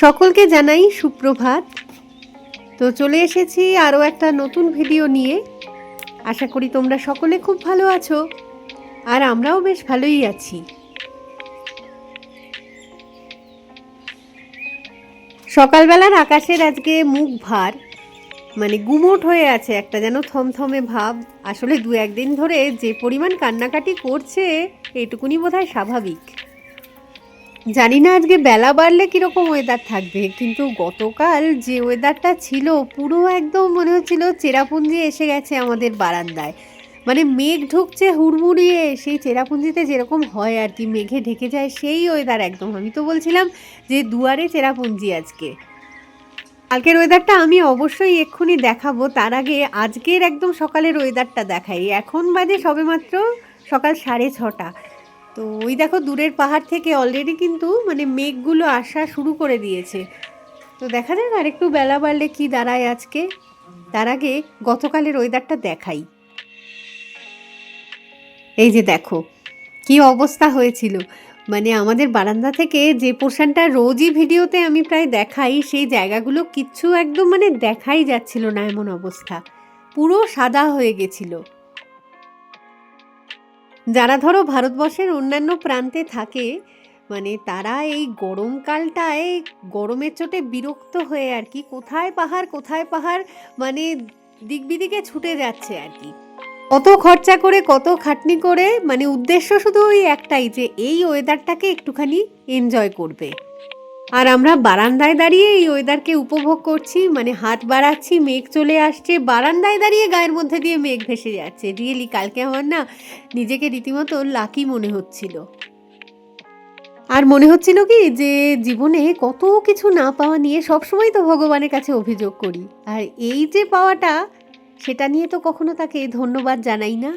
সকলকে জানাই সুপ্রভাত। তো চলে এসেছি আরও একটা নতুন ভিডিও নিয়ে। আশা করি তোমরা সকলে খুব ভালো আছো, আর আমরাও বেশ ভালোই আছি। সকালবেলার আকাশের আজকে মুখ ভার মানে গুমোট হয়ে আছে একটা যেন থমথমে ভাব। আসলে দু একদিন ধরে যে পরিমাণ কান্নাকাটি করছে এটুকুনি বোধহয় স্বাভাবিক। জানি না আজকে বেলা বাড়লে কীরকম ওয়েদার থাকবে, কিন্তু গতকাল যে ওয়েদারটা ছিল পুরো একদম মনে হচ্ছিল চেরাপুঞ্জি এসে গেছে আমাদের বারান্দায়। মানে মেঘ ঢুকছে, হুড়মুড়িয়ে সেই চেরাপুঞ্জিতে যেরকম হয় আর কি, মেঘে ঢেকে যায় সেই ওয়েদার একদম। আমি তো বলছিলাম যে দুয়ারে চেরাপুঞ্জি আজকে। কালকের ওয়েদারটা আমি অবশ্যই এক্ষুনি দেখাবো, তার আগে আজকের একদম সকালের ওয়েদারটা দেখাই। এখন বাজে সবেমাত্র সকাল সাড়ে ছটা। তো ওই দেখো দূরের পাহাড় থেকে অলরেডি কিন্তু মানে মেঘগুলো আসা শুরু করে দিয়েছে। তো দেখা যাক আর একটু বেলা বাড়লে কি দাঁড়ায় আজকে। তার আগে গতকালের ওয়েদারটা দেখাই। এই যে দেখো, কি অবস্থা হয়েছিল। মানে আমাদের বারান্দা থেকে যে পোর্শনটা রোজই ভিডিওতে আমি প্রায় দেখাই, সেই জায়গাগুলো কিচ্ছু একদম মানে দেখাই যাচ্ছিল না এমন অবস্থা। পুরো সাদা হয়ে গেছিল। যারা ধরো ভারতবর্ষের অন্যান্য প্রান্তে থাকে মানে তারা এই গরমকালটায় গরমের চোটে বিরক্ত হয়ে আর কি কোথায় পাহাড় কোথায় পাহাড় মানে দিক বিদিকে ছুটে যাচ্ছে আর কি। কত খরচা করে, কত খাটনি করে মানে উদ্দেশ্য শুধু ওই একটাই যে এই ওয়েদারটাকে একটুখানি এনজয় করবে। আর আমরা বারান্দায় দাঁড়িয়ে এই ওয়েদারকে উপভোগ করছি মানে হাত বাড়াচ্ছি, মেঘ চলে আসছে, বারান্দায় দাঁড়িয়ে গায়ের মধ্যে দিয়ে মেঘ ভেসে যাচ্ছে। রিয়েলি কালকে আমার না নিজেকে রীতিমতো লাকি মনে হচ্ছিল। আর মনে হচ্ছিল কি যে জীবনে কত কিছু না পাওয়া নিয়ে সবসময় তো ভগবানের কাছে অভিযোগ করি। আর এই যে পাওয়াটা, সেটা নিয়ে তো কখনো তাকে ধন্যবাদ জানাই না।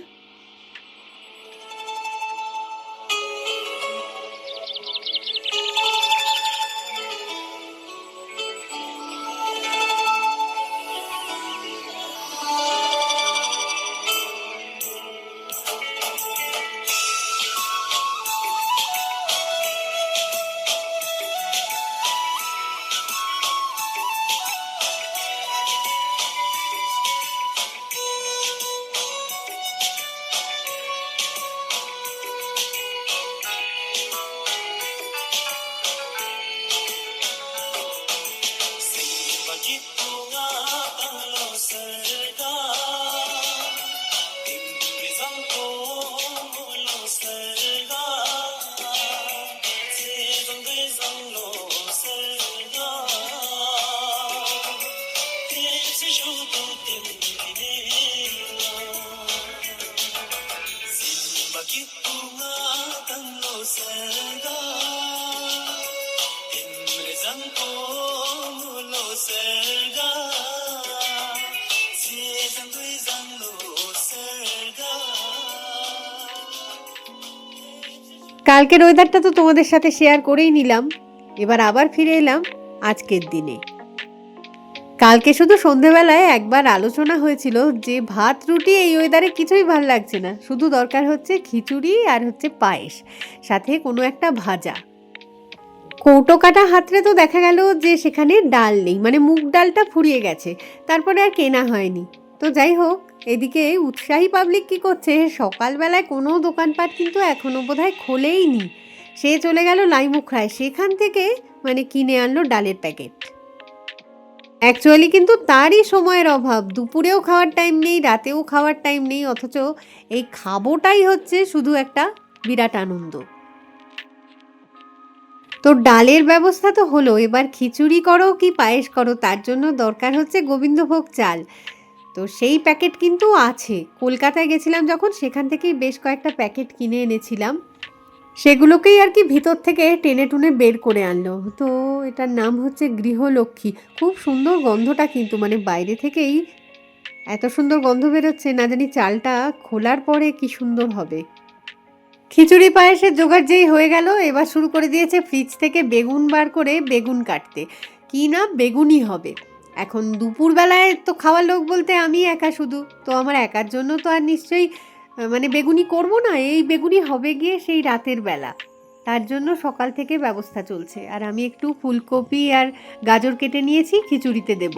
কালকের ওয়েদারটা তো তোমাদের সাথে শেয়ার করেই নিলাম। এবার আবার ফিরে এলাম আজকের দিনে। কালকে শুধু সন্ধেবেলায় একবার আলোচনা হয়েছিল যে ভাত, রুটি এই ওয়েদারে কিছুই ভালো লাগছে না। শুধু দরকার হচ্ছে খিচুড়ি আর হচ্ছে পায়েস, সাথে কোনো একটা ভাজা। কৌটো কাটা হাতরে তো দেখা গেল যে সেখানে ডাল নেই মানে মুগ ডালটা ফুরিয়ে গেছে, তারপরে আর কেনা হয়নি। তো যাই হোক, এদিকে উৎসাহী পাবলিক কি করছে? সকালবেলায় কোনো দোকানপাট কিন্তু এখনও বোধহয় খোলেই নি সে চলে গেল লাইমুখরায়। সেখান থেকে মানে কিনে আনলো ডালের প্যাকেট। অ্যাকচুয়ালি কিন্তু তারই সময়ের অভাব। দুপুরেও খাওয়ার টাইম নেই, রাতেও খাওয়ার টাইম নেই, অথচ এই খাবোটাই হচ্ছে শুধু একটা বিরাট আনন্দ। তো ডালের ব্যবস্থা তো হলো। এবার খিচুড়ি করো কি পায়েস করো, তার জন্য দরকার হচ্ছে গোবিন্দভোগ চাল। তো সেই প্যাকেট কিন্তু আছে। কলকাতায় গেছিলাম যখন, সেখান থেকেই বেশ কয়েকটা প্যাকেট কিনে এনেছিলাম। সেগুলোকেই আর কি ভিতর থেকে টেনে টুনে বের করে আনলো। তো এটার নাম হচ্ছে গৃহলক্ষ্মী। খুব সুন্দর গন্ধটা কিন্তু মানে বাইরে থেকেই এত সুন্দর গন্ধ বেরোচ্ছে, না জানি চালটা খোলার পরে কি সুন্দর হবে। খিচুড়ি পায়েসের জোগাড় যেই হয়ে গেল, এবার শুরু করে দিয়েছে ফ্রিজ থেকে বেগুন বার করে বেগুন কাটতে। কি না বেগুনই হবে। এখন দুপুরবেলায় তো খাওয়ার লোক বলতে আমি একা শুধু। তো আমার একার জন্য তো আর নিশ্চয়ই মানে বেগুনি করব না, এই বেগুনি হবে গিয়ে সেই রাতের বেলা। তার জন্য সকাল থেকে ব্যবস্থা চলছে। আর আমি একটু ফুলকপি আর গাজর কেটে নিয়েছি, খিচুড়িতে দেব।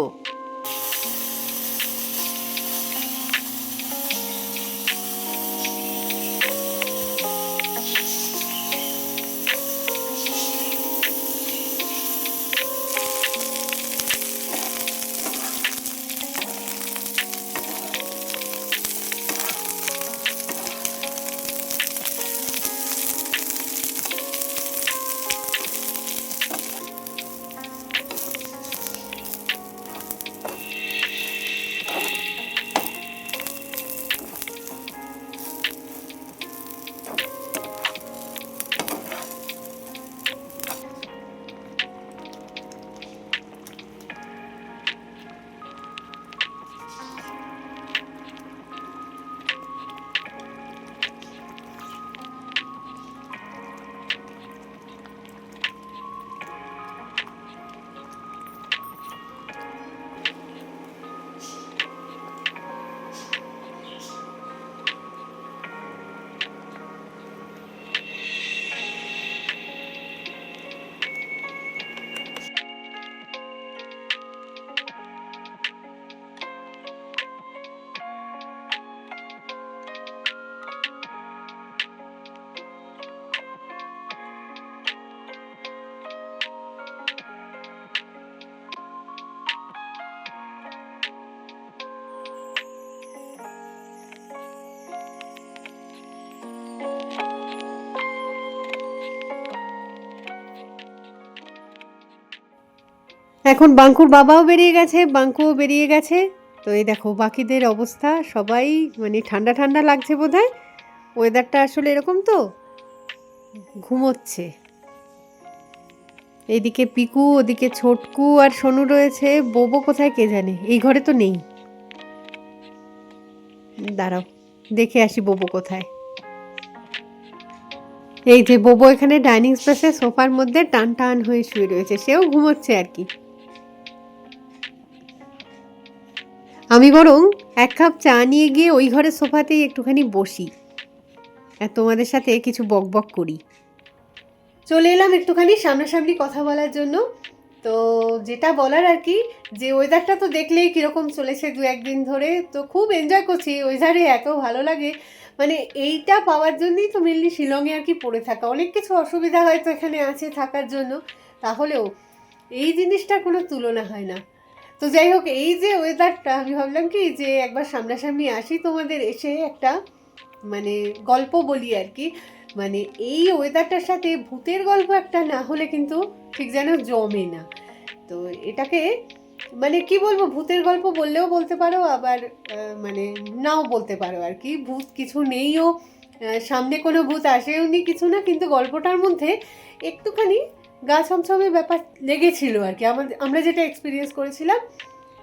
এখন বাঙ্কুর বাবাও বেরিয়ে গেছে, বাঙ্কুও বেরিয়ে গেছে। তো এই দেখো, বাকিদের অবস্থা, সবাই মানে ঠান্ডা ঠান্ডা লাগছে বোধ হয় ওয়েদারটা আসলে এরকম তো, ঘুমোচ্ছে। এইদিকে পিকু, ওদিকে ছোটকু আর সোনু রয়েছে। বোবো কোথায় কে জানে? এই ঘরে তো নেই। দাঁড়াও, দেখে আসি বোবো কোথায়। এই যে বোবো এখানে ডাইনিং স্পেসে সোফার মধ্যে টান টান হয়ে শুয়ে রয়েছে, সেও ঘুমোচ্ছে আর কি। আমি বরং এক কাপ চা নিয়ে গিয়ে ওই ঘরের সোফাতেই একটুখানি বসি। আর তোমাদের সাথে কিছু বকবক করি। চলে এলাম একটুখানি সামনাসামনি কথা বলার জন্য। তো যেটা বলার আর কি, যে ওয়েদারটা তো দেখলেই কীরকম চলেছে দু একদিন ধরে, তো খুব এনজয় করছি। ওয়েদারে এত ভালো লাগে। মানে এইটা পাওয়ার জন্যই তো মেনলি শিলংয়ে আর কি পড়ে থাকা। অনেক কিছু অসুবিধা হয়তো এখানে আছে থাকার জন্য। তাহলেও এই জিনিসটার কোনো তুলনা হয় না। তো যাই হোক, এই যে ওয়েদারটা আমি ভাবলাম কি যে একবার সামনাসামনি আসি তোমাদের এসে একটা মানে গল্প বলি আর কি। মানে এই ওয়েদারটার সাথে ভূতের গল্প একটা না হলে কিন্তু ঠিক যেন জমে না। তো এটাকে মানে কি বলব, ভূতের গল্প বললেও বলতে পারো, আবার মানে নাও বলতে পারো আর কি। ভূত কিছু নেইও সামনে কোনো ভূত আসেও নি কিছু না, কিন্তু গল্পটার মধ্যে একটুখানি গা ছমছমে ব্যাপার লেগেছিল আর কি। আমাদের, আমরা যেটা এক্সপিরিয়েন্স করেছিলাম,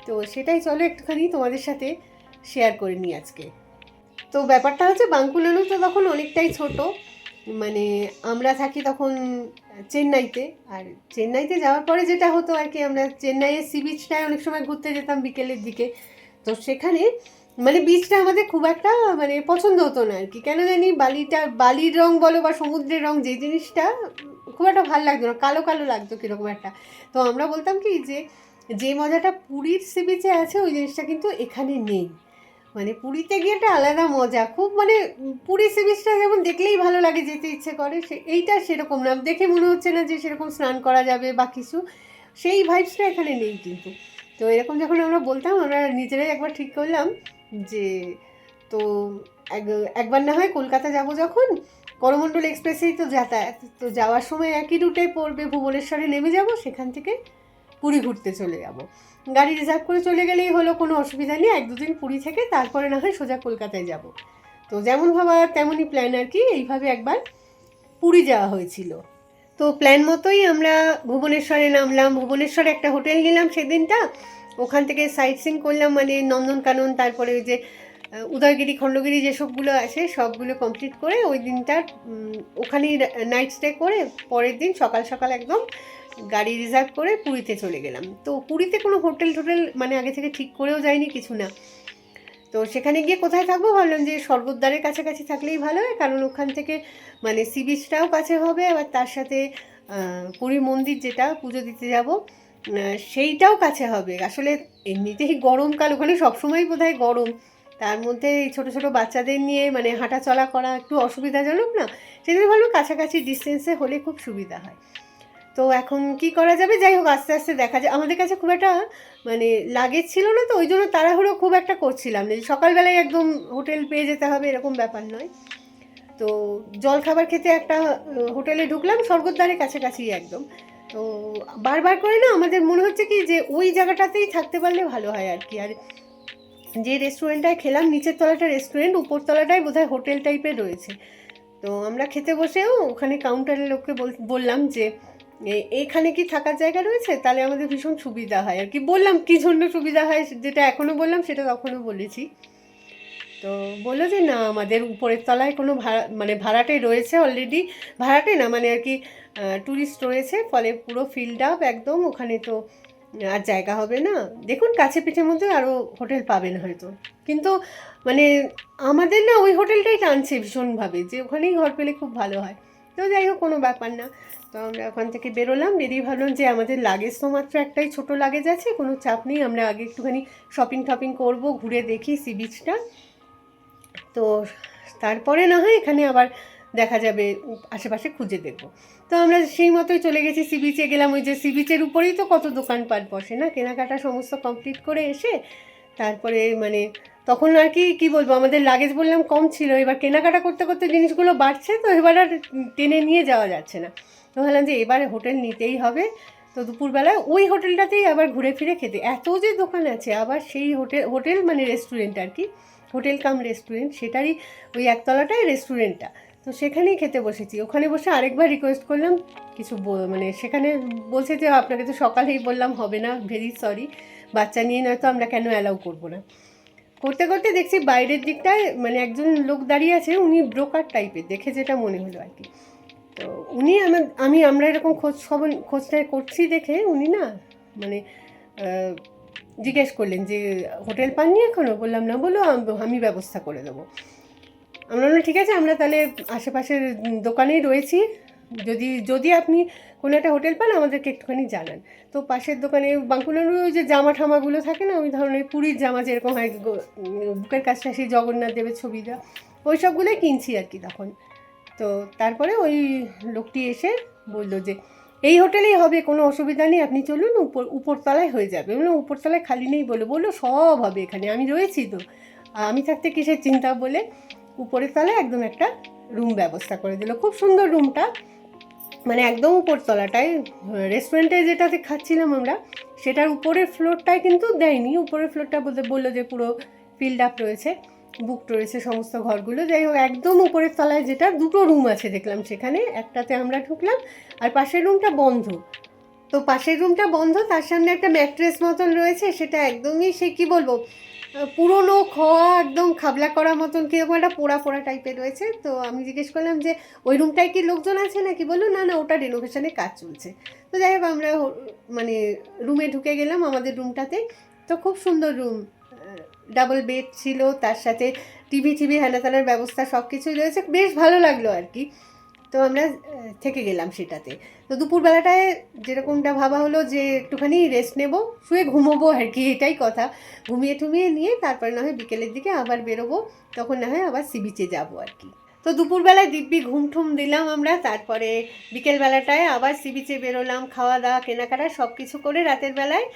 তো সেটাই চলো একটুখানি তোমাদের সাথে শেয়ার করে নিই আজকে। তো ব্যাপারটা হচ্ছে বাঙ্কুলানো তো তখন অনেকটাই ছোট মানে আমরা থাকি তখন চেন্নাইতে। আর চেন্নাইতে যাওয়ার পরে যেটা হতো আর কি, আমরা চেন্নাইয়ের সি বিচটায় অনেক সময় ঘুরতে যেতাম বিকেলের দিকে। তো সেখানে মানে বিচটা আমাদের খুব একটা মানে পছন্দ হতো না আর কি। কেন জানি বালিটা, বালির রং বলো বা সমুদ্রের রং যে জিনিসটা খুব একটা ভালো লাগতো না, কালো কালো লাগতো কীরকম একটা। তো আমরা বলতাম কি যে যে মজাটা পুরীর সি বিচে আছে, ওই জিনিসটা কিন্তু এখানে নেই। মানে পুরীতে গিয়ে একটা আলাদা মজা, খুব মানে পুরী সি বিচটা যেমন দেখলেই ভালো লাগে, যেতে ইচ্ছে করে, সে এইটা সেরকম না। দেখে মনে হচ্ছে না যে সেরকম স্নান করা যাবে বা কিছু। সেই ভাইবসটা এখানে নেই কিন্তু। তো এরকম যখন আমরা বলতাম, আমরা নিজেরাই একবার ঠিক করলাম যে, তো এক- একবার না হয় কলকাতা যাব যখন করমণ্ডল এক্সপ্রেসেই তো যাতায়াত। তো যাওয়ার সময় একই রুটে পড়বে, ভুবনেশ্বরে নেমে যাব, সেখান থেকে পুরী ঘুরতে চলে যাব। গাড়ি রিজার্ভ করে চলে গেলেই হলো কোনো অসুবিধা নেই, এক দুদিন পুরী থেকে তারপরে না হয় সোজা কলকাতায় যাব। তো যেমন ভাবা তেমনই প্ল্যান আর কি, এইভাবে একবার পুরী যাওয়া হয়েছিল। তো প্ল্যান মতোই আমরা ভুবনেশ্বরে নামলাম। ভুবনেশ্বরে একটা হোটেল নিলাম সেদিনটা। ওখান থেকে সাইট সিং করলাম মানে নন্দনকানন, তারপরে ওই যে উদয়গিরি, খণ্ডগিরি যেসবগুলো আছে, সবগুলো কমপ্লিট করে ওই দিনটা ওখানেই নাইট স্টে করে পরের দিন সকাল সকাল একদম গাড়ি রিজার্ভ করে পুরীতে চলে গেলাম। তো পুরীতে কোনো হোটেল টোটেল মানে আগে থেকে ঠিক করেও যায়নি কিছু না। তো সেখানে গিয়ে কোথায় থাকব ভাবলাম যে স্বর্গদ্বারের কাছাকাছি থাকলেই ভালো হয়, কারণ ওখান থেকে মানে সি বিচটাও কাছে হবে, আবার তার সাথে পুরী মন্দির যেটা, পুজো দিতে যাব সেইটাও কাছে হবে। আসলে এমনিতেই গরমকাল, ওখানে সবসময় বোধ হয় গরম। তার মধ্যে এই ছোটো ছোটো বাচ্চাদের নিয়ে মানে হাঁটা চলা করা একটু অসুবিধাজনক না, সেজন্য ভালো কাছাকাছি ডিস্টেন্সে হলে খুব সুবিধা হয়। তো এখন কি করা যাবে? যাই হোক, আস্তে আস্তে দেখা যায় আমাদের কাছে খুব একটা মানে লাগেজ ছিল না তো, ওই জন্য তাড়াহুড়ো খুব একটা করছিলাম না। সকালবেলায় একদম হোটেল পেয়ে যেতে হবে, এরকম ব্যাপার নয়। তো জল খাবার খেতে একটা হোটেলে ঢুকলাম, স্বর্গদ্বারের কাছাকাছি একদম। তো বারবার করে না, আমাদের মনে হচ্ছে কি যে ওই জায়গাটাতেই থাকতে পারলে ভালো হয় আর কি। আর যে রেস্টুরেন্টটায় খেলাম, নিচের তলাটা রেস্টুরেন্ট উপর তলাটাই বোধহয় হোটেল টাইপের রয়েছে। তো আমরা খেতে বসেও ওখানে কাউন্টারের লোককে বল- বললাম যে এখানে কি থাকার জায়গা রয়েছে? তাহলে আমাদের ভীষণ সুবিধা হয়। আর কি বললাম, কী জন্য সুবিধা হয়? যেটা এখনও বললাম, সেটা তখনও বলেছি। তো বলল যে, না, আমাদের উপরের তলায় কোনো ভাড়া মানে ভাড়াটে রয়েছে অলরেডি ভাড়াটে না মানে আর কি ট্যুরিস্ট রয়েছে, ফলে পুরো ফিল্ড আপ একদম ওখানে তো আর জায়গা হবে না। দেখুন, কাছে পিঠের মধ্যে আরও হোটেল পাবেন হয়তো। কিন্তু মানে আমাদের না ওই হোটেলটাই টানছে ভীষণভাবে, যে ওখানেই ঘর পেলে খুব ভালো হয়। তো যাই হোক, কোনো ব্যাপার না। তো আমরা ওখান থেকে বেরোলাম, বেরিয়ে ভাবলাম যে আমাদের লাগেজ তো মাত্র একটাই ছোট লাগেজ আছে, কোনো চাপ নেই। আমরা আগে একটুখানি শপিং টপিং করব, ঘুরে দেখি সি বিচটা তো তারপরে না হয় এখানে আবার দেখা যাবে, আশেপাশে খুঁজে দেখব। তো আমরা সেই মতোই চলে গেছি সি বিচে। গেলাম ওই যে সি বিচের উপরেই তো কত দোকানপাট বসে, না? কেনাকাটা সমস্ত কমপ্লিট করে এসে তারপরে মানে তখন আর কি, কী বলব, আমাদের লাগেজ বললাম কম ছিল। এবার কেনাকাটা করতে করতে জিনিসগুলো বাড়ছে, তো এবার আর টেনে নিয়ে যাওয়া যাচ্ছে না। তো ভাবলাম যে এবারে হোটেল নিতেই হবে। তো দুপুরবেলায় ওই হোটেলটাতেই আবার ঘুরে ফিরে খেতে। এত যে দোকান আছে, আবার সেই হোটেল হোটেল মানে রেস্টুরেন্ট আর কি। হোটেল কাম রেস্টুরেন্ট সেটারই ওই একতলাটাই রেস্টুরেন্টটা তো সেখানেই খেতে বসেছি। ওখানে বসে আরেকবার রিকোয়েস্ট করলাম, কিছু মানে সেখানে বলছে যে, আপনাকে তো সকালেই বললাম হবে না ভেরি সরি বাচ্চা নিয়ে নয়তো আমরা কেন অ্যালাউ করব না? করতে করতে দেখছি বাইরের দিকটায় মানে একজন লোক দাঁড়িয়ে আছে, উনি ব্রোকার টাইপের দেখে যেটা মনে হলো আর কি। তো উনি আমার, আমি, আমরা এরকম খোঁজ খবর খোঁজটা করছি দেখে উনি না মানে জিজ্ঞেস করলেন যে, হোটেল পাননি এখনও? বললাম, না বলো আমি ব্যবস্থা করে দেবো। আমরা বললাম, ঠিক আছে, আমরা তাহলে আশেপাশের দোকানেই রয়েছি। যদি যদি আপনি কোনো একটা হোটেল পান, আমাদেরকে একটুখানি জানান। তো পাশের দোকানে বাঁকুড়ার ওই যে জামা ঠামাগুলো থাকে না, ওই ধরনের পুরীর জামা যেরকম হয় বুকের কাছটা সেই জগন্নাথ দেবের ছবি দেওয়া, ওই সবগুলোই কিনছি আর কি তখন। তো তারপরে ওই লোকটি এসে বলল যে, এই হোটেলেই হবে, কোনো অসুবিধা নেই, আপনি চলুন, উপর, উপরতলায় হয়ে যাবে। মানে উপরতলায় খালি নেই বলে? বলল, সব হবে এখানে, আমি রয়েছি তো। আমি থাকতে কিসের চিন্তা? বলে উপরের তলায় একদম একটা রুম ব্যবস্থা করে দিল। খুব সুন্দর রুমটা মানে একদম উপরতলাটায় রেস্টুরেন্টে যেটাতে খাচ্ছিলাম আমরা, সেটার উপরের ফ্লোরটায় কিন্তু দেয়নি। উপরের ফ্লোরটা বলতে বলল যে পুরো ফিল্ড আপ রয়েছে বুক রয়েছে সমস্ত ঘরগুলো। যাই হোক, একদম উপরের তলায় যেটা দুটো রুম আছে দেখলাম সেখানে। একটাতে আমরা ঢুকলাম আর পাশের রুমটা বন্ধ। তো পাশের রুমটা বন্ধ, তার সামনে একটা ম্যাট্রেস মতন রয়েছে, সেটা একদমই সে কি বলব পুরনো খোয়া একদম খাবলা করার মতন কীরকম একটা পোড়া পোড়া টাইপের রয়েছে। তো আমি জিজ্ঞেস করলাম যে, ওই রুমটায় কি লোকজন আছে নাকি? বলল, না না, ওটা রিনোভেশনে কাজ চলছে। তো যাই হোক, আমরা মানে রুমে ঢুকে গেলাম আমাদের রুমটাতে তো খুব সুন্দর রুম ডাবল বেড ছিল, তার সাথে টিভি টিভি হ্যানাতানার ব্যবস্থা সব কিছুই রয়েছে। বেশ ভালো লাগল আর কি। তো আমরা থেকে গেলাম সেটাতে। তো দুপুরবেলাটায় যেরকমটা ভাবা হলো যে একটুখানি রেস্ট নেব, শুয়ে ঘুমোবো আর কি, এটাই কথা। ঘুমিয়ে টুমিয়ে নিয়ে তারপরে না হয় বিকেলের দিকে আবার বেরোবো, তখন না হয় আবার সি বিচে যাব আর কি। তো দুপুরবেলায় দিব্যি ঘুম ঠুম দিলাম আমরা, তারপরে বিকেলবেলাটায় আবার সি বিচে বেরোলাম খাওয়া দাওয়া কেনাকাটা সব কিছু করে রাতের বেলায়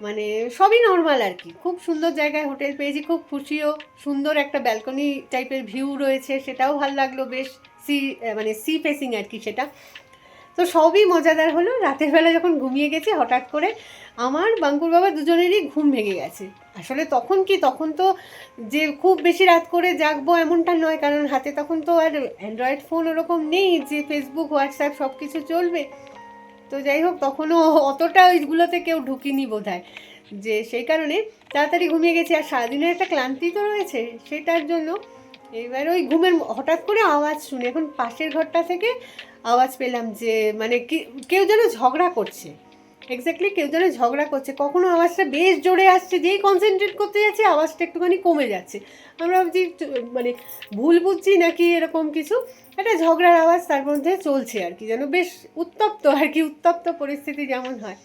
মানে সবই নর্মাল আর কি। খুব সুন্দর জায়গায় হোটেল পেয়েছি, খুব খুশিও, সুন্দর একটা ব্যালকনি টাইপের ভিউ রয়েছে, সেটাও ভালো লাগল বেশ। সি মানে সি ফেসিং আর কি সেটা। তো সবই মজাদার হলো। রাতের বেলা যখন ঘুমিয়ে গেছি, হঠাৎ করে আমার বাঙ্কুর বাবা দুজনেরই ঘুম ভেঙে গেছে। আসলে তখন কি, তখন তো যে খুব বেশি রাত করে জাগবো এমনটা নয়, কারণ হাতে তখন তো আর অ্যান্ড্রয়েড ফোন ওরকম নেই যে ফেসবুক হোয়াটসঅ্যাপ সব কিছু চলবে। তো যাই হোক, তখনও অতটা ওইগুলোতে কেউ ঢুকিনি বোধ হয় যে সেই কারণে তাড়াতাড়ি ঘুমিয়ে গেছি। আর সারাদিনের একটা ক্লান্তি তো রয়েছে, সেটার জন্য এবার ওই ঘুমের হঠাৎ করে আওয়াজ শুনে, এখন পাশের ঘরটা থেকে আওয়াজ পেলাম যে মানে কেউ যেন ঝগড়া করছে। এক্স্যাক্টলি কেউ যেন ঝগড়া করছে। কখনো আওয়াজটা বেশ জোরে আসছে, যেই কনসেন্ট্রেট করতে যাচ্ছে, আওয়াজটা একটুখানি কমে যাচ্ছে। আমরা ভাবছি মানে ভুল বুঝছি নাকি এরকম কিছু? একটা ঝগড়ার আওয়াজ তার মধ্যে চলছে আর কি, যেন বেশ উত্তপ্ত আর কি, উত্তপ্ত পরিস্থিতি যেমন হয়।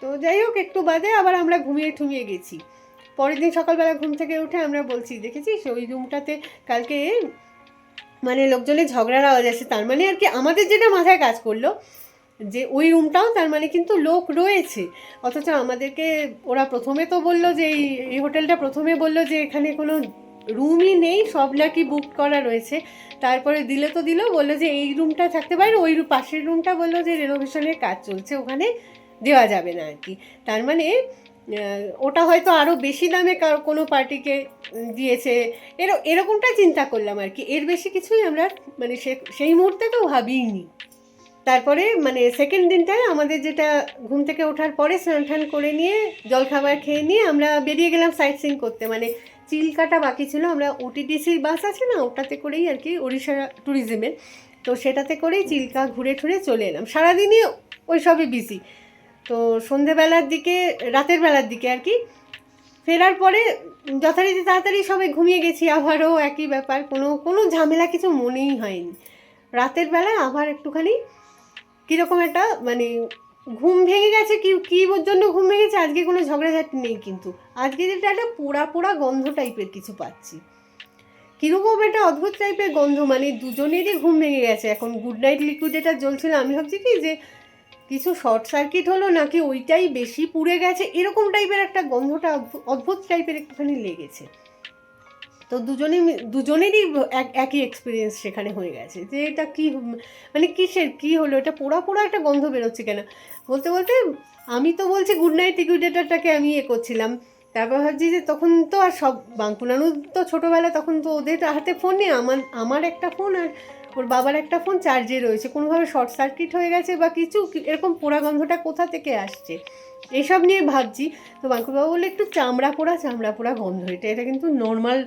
তো যাই হোক, একটু বাদে আবার আমরা ঘুমিয়ে ঠুমিয়ে গেছি। পরের দিন সকালবেলা ঘুম থেকে উঠে আমরা বলছি, দেখেছিস ওই রুমটাতে কালকে মানে লোকজনের ঝগড়ার আওয়াজ আসে, তার মানে আর কি আমাদের যেটা মাথায় কাজ করল, যে ওই রুমটাও তার মানে কিন্তু লোক রয়েছে। অথচ আমাদেরকে, ওরা প্রথমে তো বলল যে এই হোটেলটা প্রথমে বলল যে এখানে কোনো রুমই নেই, সব নাকি বুক করা রয়েছে। তারপরে দিলে তো দিল, বলল যে এই রুমটা থাকতে পারে, ওই পাশের রুমটা বলল যে রেনোভেশনের কাজ চলছে, ওখানে দেওয়া যাবে না আর কি। তার মানে ওটা হয়তো আরও বেশি দামে কারও, কোনো পার্টিকে দিয়েছে। এর, এরকমটা চিন্তা করলাম আর কি। এর বেশি কিছুই আমরা মানে সেই মুহূর্তে তো ভাবিনি তারপরে মানে সেকেন্ড দিনটায় আমাদের যেটা ঘুম থেকে ওঠার পরে স্নান টান করে নিয়ে, জলখাবার খেয়ে নিয়ে আমরা বেরিয়ে গেলাম সাইট সিন করতে। মানে চিল্কাটা বাকি ছিল। আমরা ওটিডিসির বাস আছে না, ওটাতে করেই আর কি ওড়িশা ট্যুরিজমের তো সেটাতে করেই চিল্কা ঘুরে ঠুরে চলে এলাম। সারাদিনই ওই সবই বিজি তো সন্ধেবেলার দিকে, রাতের বেলার দিকে আর কি। ফেরার পরে যথারীতি তাড়াতাড়ি সবাই ঘুমিয়ে গেছি, আবারও একই ব্যাপার, কোনো কোনো ঝামেলা কিছু মনেই হয়নি। রাতের বেলায় আবার একটুখানি কীরকম একটা মানে ঘুম ভেঙে গেছে, কি, কী জন্য ঘুম ভেঙেছে আজকে কোনো ঝগড়াঝাটি নেই কিন্তু। আজকে যেটা একটা পোড়া পোড়া গন্ধ টাইপের কিছু পাচ্ছি। কীরকম একটা অদ্ভুত টাইপের গন্ধ মানে দুজনেরই ঘুম ভেঙে গেছে। এখন গুড নাইট লিকুইড এটা জ্বলছিল, আমি ভাবছি কি যে কিছু শর্ট সার্কিট হলো নাকি ওইটাই বেশি পুড়ে গেছে? এরকম টাইপের একটা গন্ধটা অদ্ভুত টাইপের একটুখানি লেগেছে। তো দুজনেই দুজনেরই এক- একই এক্সপিরিয়েন্স সেখানে হয়ে গেছে। যে এটা কি মানে কিসের, কি হলো? এটা পোড়া পোড়া একটা গন্ধ বেরোচ্ছে কেন? বলতে বলতে আমি তো বলছি গুড নাইট লিকুইডেটারটাকে আমি এ করছিলাম। তারপর ভাবছি যে তখন তো আর সব বাঙ্কুনানু তো ছোটোবেলা তখন তো ওদের হাতে ফোন নেই। আমার আমার একটা ফোন আর ওর বাবার একটা ফোন চার্জে রয়েছে। কোনোভাবে শর্ট সার্কিট হয়ে গেছে বা কিছু? এরকম পোড়া গন্ধটা কোথা থেকে আসছে? এইসব নিয়ে ভাবছি। তো বাঙ্কুরবাবু বলল, একটু চামড়া পোড়া চামড়া পোড়া গন্ধ। এটা এটা কিন্তু নর্মাল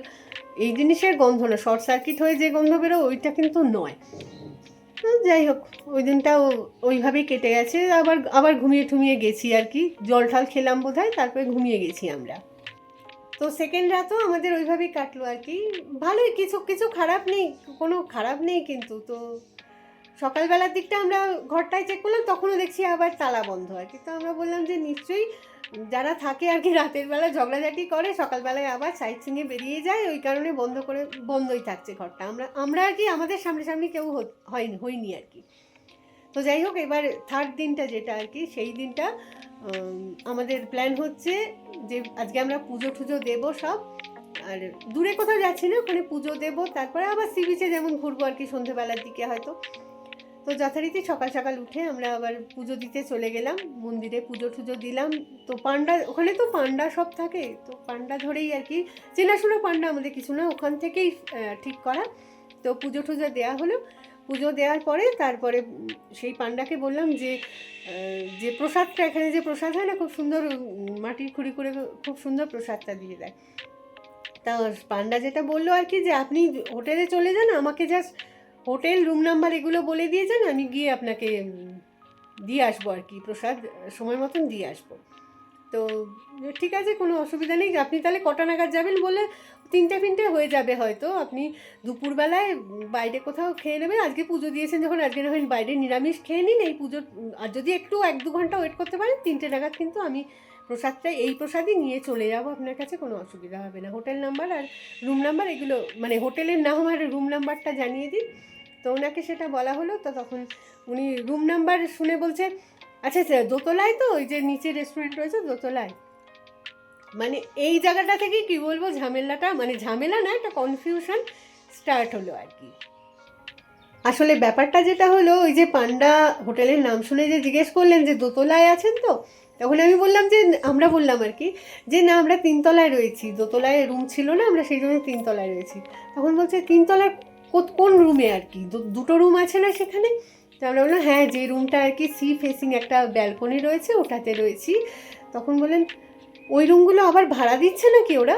এই জিনিসের গন্ধ না শর্ট সার্কিট হয়ে যে গন্ধ বেরো ওইটা কিন্তু নয়। যাই হোক, ওই দিনটাও ওইভাবেই কেটে গেছে। আবার আবার ঘুমিয়ে ঠুমিয়ে গেছি আর কি। জল ঠাল খেলাম বোধ হয় তারপরে ঘুমিয়ে গেছি আমরা। তো সেকেন্ড রাতও আমাদের ওইভাবেই কাটলো আর কি। ভালোই, কিছু কিছু খারাপ নেই, কোনো খারাপ নেই কিন্তু। তো সকালবেলার দিকটা আমরা ঘরটায় চেক করলাম, তখনও দেখছি আবার তালা বন্ধ আর কি। তো আমরা বললাম যে নিশ্চয়ই যারা থাকে আর কি রাতের বেলা ঝগড়াঝাটি করে, সকালবেলায় আবার সাইড সিঙে বেরিয়ে যায়, ওই কারণে বন্ধ করে, বন্ধই থাকছে ঘরটা। আমরা আমরা আর কি আমাদের সামনাসামনি কেউ হয়নি হয়নি আর কি। তো যাই হোক, এবার থার্ড দিনটা যেটা আর কি, সেই দিনটা আমাদের প্ল্যান হচ্ছে যে আজকে আমরা পুজো টুজো দেবো সব। আর দূরে কোথাও যাচ্ছি না, ওখানে পুজো দেবো, তারপরে আবার সি বিচে যেমন ঘুরবো আর কি সন্ধেবেলার দিকে হয়তো। তো যথারীতি সকাল সকাল উঠে আমরা আবার পুজো দিতে চলে গেলাম, মন্দিরে পুজো টুজো দিলাম। তো পান্ডা, ওখানে তো পান্ডা সব থাকে, তো পান্ডা ধরেই আর কি, চেনাশোনা পান্ডা আমাদের কিছু না, ওখান থেকেই ঠিক করা। তো পুজো টুজো দেওয়া হলো। পুজো দেওয়ার পরে তারপরে সেই পান্ডাকে বললাম যে যে প্রসাদটা এখানে যে প্রসাদ হয় না, খুব সুন্দর মাটির খুঁড়ি করে খুব সুন্দর প্রসাদটা দিয়ে দেয়। তা পান্ডা যেটা বলল আর কি যে, আপনি হোটেলে চলে যান, আমাকে জাস্ট হোটেল রুম নাম্বার এগুলো বলে দিয়ে যান, আমি গিয়ে আপনাকে দিয়ে আসব আর কি, প্রসাদ সময় মতন দিয়ে আসব। তো ঠিক আছে, কোনো অসুবিধা নেই। আপনি তাহলে কটা নাগাদ যাবেন বলে তিনটে ফিনটে হয়ে যাবে হয়তো। আপনি দুপুরবেলায় বাইরে কোথাও খেয়ে নেবেন। আজকে পুজো দিয়েছেন যখন, আজকে না বাইরে নিরামিষ খেয়ে নিন। এই পুজোর, আর যদি একটু এক দু ঘণ্টা ওয়েট করতে পারেন, তিনটে নাগাদ কিন্তু আমি প্রসাদটা, এই প্রসাদই নিয়ে চলে যাব। আপনার কাছে কোনো অসুবিধা হবে না। হোটেল নাম্বার আর রুম নাম্বার, এগুলো মানে হোটেলের নাম আর রুম নাম্বারটা জানিয়ে দিন। তো ওনাকে সেটা বলা হলো। তো তখন উনি রুম নাম্বার শুনে বলছে আচ্ছা আচ্ছা দোতলায় তো, ওই যে নিচে রেস্টুরেন্ট রয়েছে দোতলায়। মানে এই জায়গাটা থেকে কি বলব, ঝামেলাটা মানে ঝামেলা না, একটা কনফিউশন স্টার্ট হলো আর কি। আসলে ব্যাপারটা যেটা হলো, ওই যে পান্ডা হোটেলের নাম শুনে যে জিজ্ঞেস করলেন যে দোতলায় আছেন তো, তখন আমি বললাম যে, আমরা বললাম আর কি, যে না, আমরা তিনতলায় রয়েছি, দোতলায় রুম ছিল না, আমরা সেই জন্য তিনতলায় রয়েছি। তখন বলছে, তিনতলার কোন রুমে আর কি? দুটো রুম আছে না সেখানে? তো আমরা বললাম হ্যাঁ যে রুমটা আর কি সি ফেসিং একটা ব্যালকনি রয়েছে, ওটাতে রয়েছি। তখন বললেন, ওই রুমগুলো আবার ভাড়া দিচ্ছে নাকি ওরা?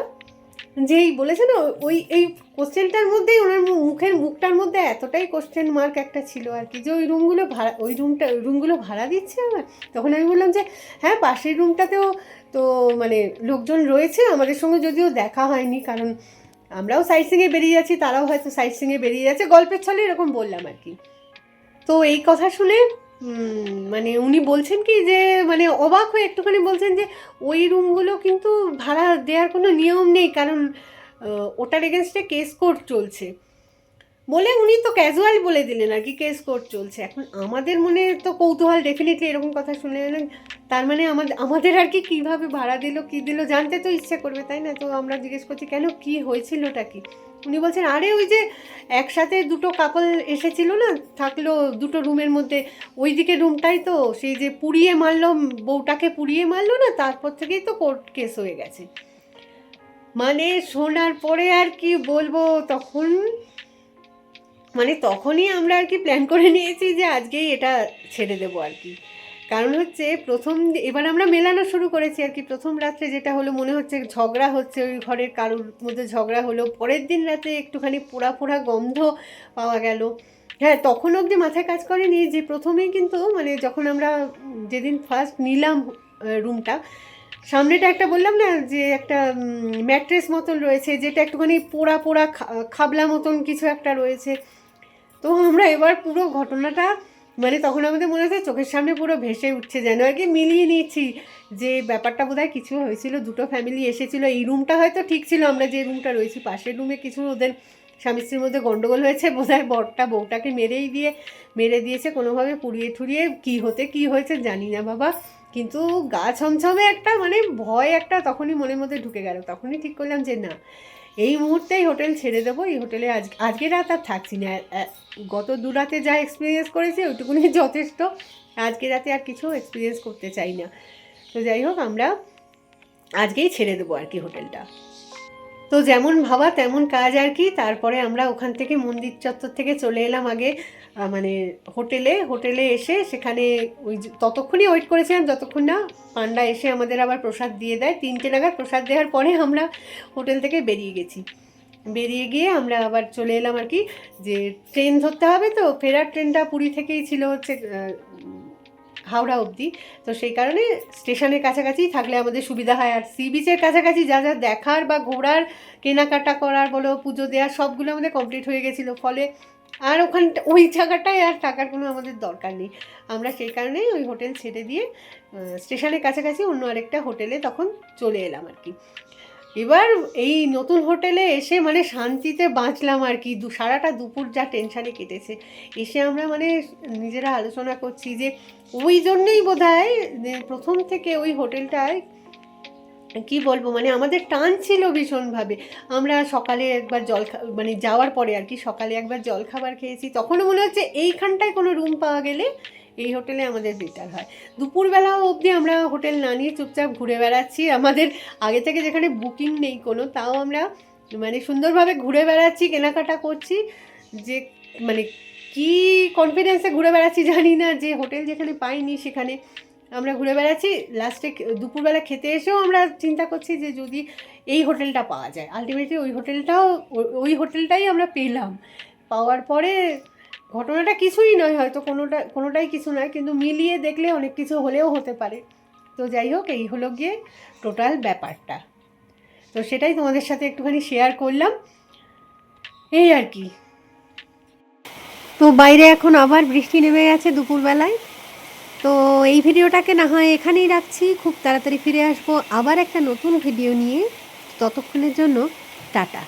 যেই বলেছে না, ওই, এই কোশ্চেনটার মধ্যেই ওনার মুখের মুখটার মধ্যে এতটাই কোশ্চেন মার্ক একটা ছিল আর কি, যে ওই রুমগুলো ভাড়া, ওই রুমটা ওই রুমগুলো ভাড়া দিচ্ছে আমার তখন আমি বললাম যে হ্যাঁ পাশের রুমটাতেও তো মানে লোকজন রয়েছে, আমাদের সঙ্গে যদিও দেখা হয়নি, কারণ আমরাও সাইট সিংয়ে বেরিয়ে যাচ্ছি, তারাও হয়তো সাইট সিংয়ে বেরিয়ে যাচ্ছে। গল্পের ছলে এরকম বললাম আর কি। তো এই কথা শুনে মানে উনি বলছেন কি যে মানে অবাক হয়ে একটুখানি বলছেন যে, ওই রুমগুলো কিন্তু ভাড়া দেওয়ার কোনো নিয়ম নেই, কারণ ওটার এগেনস্টে কেস কোর্ট চলছে। বলে উনি তো ক্যাজুয়াল বলে দিলেন আর কি কেস কোর্ট চলছে। এখন আমাদের মনে তো কৌতূহল ডেফিনেটলি এরকম কথা শুনে এলেন তার মানে আমাদের আমাদের আর কি কীভাবে ভাড়া দিল, কী দিল, জানতে তো ইচ্ছে করবে, তাই না? তো আমরা জিজ্ঞেস করছি, কেন? কি হয়েছিলটা কি? উনি বলছেন, আরে ওই যে একসাথে দুটো কাপল এসেছিল না, থাকল দুটো রুমের মধ্যে। ওই দিকে রুমটাই তো, সেই যে পুড়িয়ে মারলো, বউটাকে পুড়িয়ে মারলো না, তারপর থেকেই তো কোর্ট কেস হয়ে গেছে। মানে শোনার পরে আর কি বলব, তখন মানে তখনই আমরা আর কি প্ল্যান করে নিয়েছি যে আজকেই এটা ছেড়ে দেবো আর কি। কারণ হচ্ছে প্রথম এবার আমরা মেলানো শুরু করেছি আর কি। প্রথম রাত্রে যেটা হলো মনে হচ্ছে ঝগড়া হচ্ছে ওই ঘরের কারোর মধ্যে ঝগড়া হলো। পরের দিন রাতে একটুখানি পোড়া পোড়া গন্ধ পাওয়া গেল। হ্যাঁ তখন অবধি মাথায় কাজ করেনি যে প্রথমেই কিন্তু মানে যখন আমরা যেদিন ফার্স্ট নিলাম রুমটা সামনেটা একটা বললাম না যে একটা ম্যাট্রেস মতন রয়েছে, যেটা একটুখানি পোড়া পোড়া খাবলা মতন কিছু একটা রয়েছে। তো আমরা এবার পুরো ঘটনাটা মানে তখন আমাদের মনে হচ্ছে চোখের সামনে পুরো ভেসে উঠছে যেন, আর কি মিলিয়ে নিয়েছি যে ব্যাপারটা বোধহয় কিছু হয়েছিল। দুটো ফ্যামিলি এসেছিল, এই রুমটা হয়তো ঠিক ছিল, আমরা যে রুমটা রয়েছি, পাশের রুমে কিছু ওদের স্বামী স্ত্রীর মধ্যে গন্ডগোল হয়েছে বোধহয় বরটা বউটাকে মেরেই দিয়ে, মেরে দিয়েছে কোনোভাবে, পুড়িয়ে ঠুরিয়ে কী হতে, কী হয়েছে জানি না বাবা। কিন্তু গা ছমছমে একটা মানে ভয় একটা তখনই মনের মধ্যে ঢুকে গেল। তখনই ঠিক করলাম যে না এই মুহূর্তেই হোটেল ছেড়ে দেবো, এই হোটেলে আজ, আজকে রাত আর থাকছি না। গত দু রাতে যা এক্সপিরিয়েন্স করেছি ওইটুকুনি যথেষ্ট। আজকে রাতে আর কিছু এক্সপিরিয়েন্স করতে চাই না। তো যাই হোক, আমরা আজকেই ছেড়ে দেবো আর কি হোটেলটা। তো যেমন ভাবা তেমন কাজ আর কি। তারপরে আমরা ওখান থেকে মন্দির চত্বর থেকে চলে এলাম আগে মানে হোটেলে। হোটেলে এসে সেখানে ওই ততক্ষণই ওয়েট করেছিলাম, যতক্ষণ না পান্ডা এসে আমাদের আবার প্রসাদ দিয়ে দেয়। তিনটে নাগাদ প্রসাদ দেওয়ার পরে আমরা হোটেল থেকে বেরিয়ে গেছি। বেরিয়ে গিয়ে আমরা আবার চলে এলাম আর কি, যে ট্রেন ধরতে হবে তো। ফেরার ট্রেনটা পুরী থেকেই ছিল হচ্ছে হাওড়া অবধি। তো সেই কারণে স্টেশনের কাছাকাছি থাকলে আমাদের সুবিধা হয়। আর সি বিচের কাছাকাছি যা যা দেখার বা ঘোরার, কেনাকাটা করার বলো, পুজো দেওয়ার, সবগুলো আমাদের কমপ্লিট হয়ে গেছিল। ফলে আর ওখান, ওই জায়গাটায় আর টাকার কোনো আমাদের দরকার নেই। আমরা সেই কারণেই ওই হোটেল ছেড়ে দিয়ে স্টেশনের কাছাকাছি অন্য আরেকটা হোটেলে তখন চলে এলাম আর কি। এবার এই নতুন হোটেলে এসে মানে শান্তিতে বাঁচলাম আর কি। দু সারাটা দুপুর যা টেনশানে কেটেছে। এসে আমরা মানে নিজেরা আলোচনা করছি যে ওই জন্যই বোধ প্রথম থেকে ওই হোটেলটায় কি বলব মানে আমাদের টান ছিল ভীষণভাবে। আমরা সকালে একবার জল মানে যাওয়ার পরে আর কি সকালে একবার জল খাবার খেয়েছি। তখনও মনে হচ্ছে এইখানটায় কোনো রুম পাওয়া গেলে এই হোটেলে আমাদের বেটার হয়। দুপুরবেলা অবধি আমরা হোটেল না নিয়ে চুপচাপ ঘুরে বেড়াচ্ছি। আমাদের আগে থেকে যেখানে বুকিং নেই কোনো, তাও আমরা মানে সুন্দরভাবে ঘুরে বেড়াচ্ছি, কেনাকাটা করছি। যে মানে কি কনফিডেন্সে ঘুরে বেড়াচ্ছি জানি না, যে হোটেল যেখানে পাইনি সেখানে আমরা ঘুরে বেড়াচ্ছি। লাস্টে দুপুরবেলা খেতে এসেও আমরা চিন্তা করছি যে যদি এই হোটেলটা পাওয়া যায়। আলটিমেটলি ওই হোটেলটাও ওই হোটেলটাই আমরা পেলাম। পাওয়ার পরে ঘটনাটা কিছুই নয় হয়তো, কোনোটা, কোনোটাই কিছু নয়, কিন্তু মিলিয়ে দেখলে অনেক কিছু হলেও হতে পারে। তো যাই হোক, এই হলো গিয়ে টোটাল ব্যাপারটা। তো সেটাই তোমাদের সাথে একটুখানি শেয়ার করলাম। এই আর কি। তো বাইরে এখন আবার বৃষ্টি নেমে গেছে দুপুরবেলায়। তো এই ভিডিওটাকে না হয় এখানেই রাখছি। খুব তাড়াতাড়ি ফিরে আসব আবার একটা নতুন ভিডিও নিয়ে। ততক্ষণের জন্য টাটা।